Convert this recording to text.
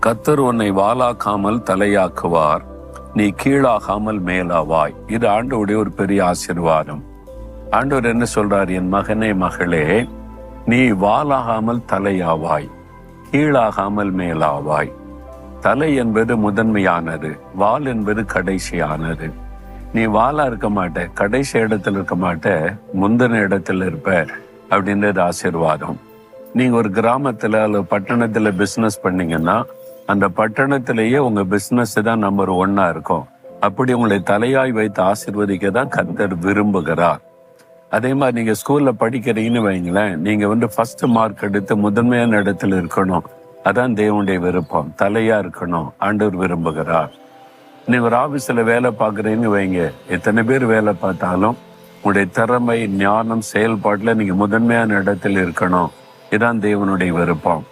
கத்தர் உன்னை வாலாக்காமல் தலையாக்குவார். நீ கீழாகாமல் மேலாவாய். இது ஆண்டோடைய ஒரு பெரிய ஆசீர்வாதம். ஆண்டவர் என்ன சொல்றார்? என் மகனே மகளே நீ வாலாகாமல் தலையாவாய். கீழாகாமல் மேலாவாய். தலை என்பது முதன்மையானது. வால் என்பது கடைசியானது. நீ வாலா இருக்க மாட்ட. கடைசி இடத்துல இருக்க மாட்ட. முந்தின இடத்துல இருப்ப. அப்படின்றது ஆசீர்வாதம். நீங்க ஒரு கிராமத்துல அல்லது பட்டணத்துல பிசினஸ் பண்ணீங்கன்னா அந்த பட்டணத்திலேயே உங்க பிசினஸ் தான் நம்பர் ஒன்னா இருக்கும். அப்படி உங்களை தலையாய் வைத்து ஆசீர்வதிக்க தான் கர்த்தர் விரும்புகிறார். அதே மாதிரி நீங்க ஸ்கூல்ல படிக்கிறீங்கன்னு வைங்களேன் நீங்க வந்து ஃபர்ஸ்ட் மார்க் எடுத்து முதன்மையான இடத்துல இருக்கணும். அதான் தேவனுடைய விருப்பம். தலையா இருக்கணும். ஆண்டவர் விரும்புகிறார். நீங்க ஒரு ஆபீஸ்ல வேலை பார்க்குறீங்கன்னு வைங்க. எத்தனை பேர் வேலை பார்த்தாலும் உங்களுடைய திறமை ஞானம் செயல்பாட்டில் நீங்க முதன்மையான இடத்துல இருக்கணும். இதான் தேவனுடைய விருப்பம்